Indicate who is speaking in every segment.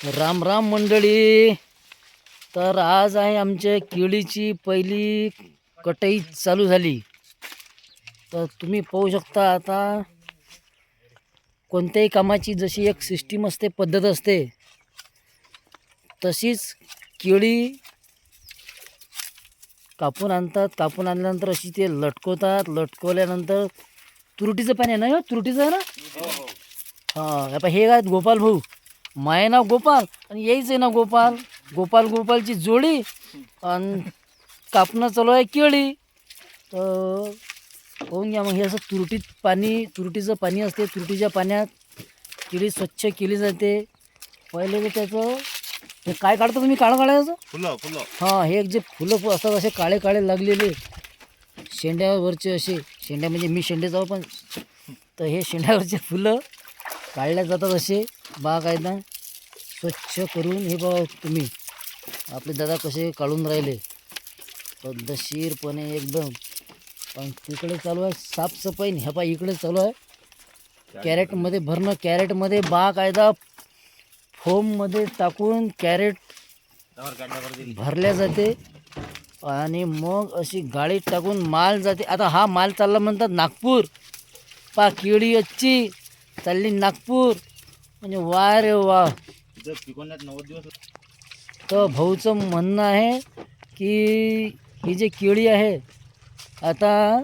Speaker 1: राम राम मंडळी. तर आज आहे आमच्या केळीची पहिली कटाई चालू झाली. तर तुम्ही पाहू शकता आता कोणत्याही कामाची जशी एक सिस्टीम असते पद्धत असते तशीच केळी कापून आणतात. कापून आणल्यानंतर अशी ते लटकवतात. लटकवल्यानंतर तुरटीचं पाणी आहे ना हे? तुरटीचं आहे ना? हां आता हे काय गोपाल भाऊ. माय नाव गोपाल आणि यायचं आहे ना गोपाल. गोपाल गोपालची जोडी आणि कापणं चालू आहे केळी. तर पाहून घ्या मग हे असं तुरटीत पाणी तुरटीचं पाणी असते तुरटीच्या पाण्यात केळी स्वच्छ केली जाते. पहिले तर त्याचं हे काय काढता तुम्ही? काळं काढायचं?
Speaker 2: फुलं फुलं.
Speaker 1: हां हे जे फुलं फु- असतात असे काळे काळे लागलेले. शेंड्यावरचे असे शेंड्या म्हणजे मी शेंडे जाऊ पण. तर हे शेंड्यावरचे फुलं काढल्या जातात असे. बागायदा स्वच्छ करून हे बघा तुम्ही. आपले दादा कसे काढून राहिले. पद्धतशीरपणे एकदम. पण तिकडे चालू आहे साफसफाई ह्या पा इकडे चालू आहे. कॅरेटमध्ये भरणं कॅरेटमध्ये बागायदा फोममध्ये टाकून कॅरेट भरल्या जाते. आणि मग अशी गाडीत टाकून माल जाते. आता हा माल चालला म्हणतात नागपूर. पा केळी अच्छी चालली नागपूर. म्हणजे वा रे वा
Speaker 2: जर पिकवण्यात नव्वद दिवस
Speaker 1: तर भाऊचं म्हणणं आहे की ही जी केळी आहे आता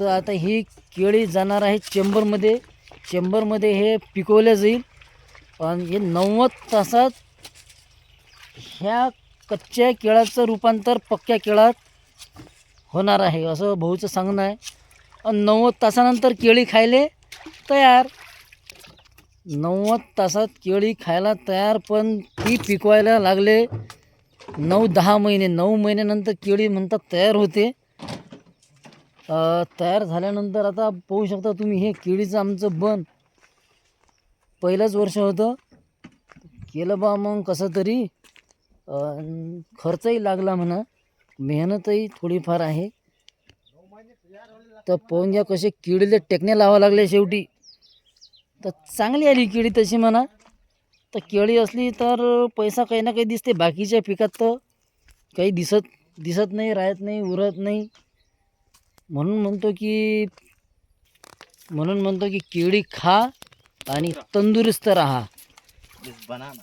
Speaker 1: तर आता ही केळी जाणार आहे चेंबरमध्ये. चेंबरमध्ये हे पिकवल्या जाईल. आणि हे नव्वद तासात ह्या कच्च्या केळाचं रूपांतर पक्क्या केळात होणार आहे असं भाऊचं सांगणं आहे. आणि नव्वद तासानंतर केळी खायले तयार. नव्वद तासात केळी खायला तयार पण ती पिकवायला लागले. नऊ दहा महिने नऊ महिन्यानंतर केळी म्हणतात तयार होते. तयार झाल्यानंतर आता पाहू शकता तुम्ही हे केळीचं आमचं बन पहिलंच वर्ष होतं. केलं बा मग कसं तरी. खर्चही लागला म्हणा. मेहनतही थोडीफार आहे. तर पाहून घ्या कसे किडीले टेकण्या लावा लागले शेवटी. तर चांगली आली केळी तशी म्हणा. तर केळी असली तर पैसा काही ना काही दिसते बाकीच्या पिकात तर. काही दिसत दिसत नाही राहत नाही उरत नाही. म्हणून म्हणतो की म्हणून म्हणतो की केळी खा आणि तंदुरुस्त राहा.
Speaker 2: बनाना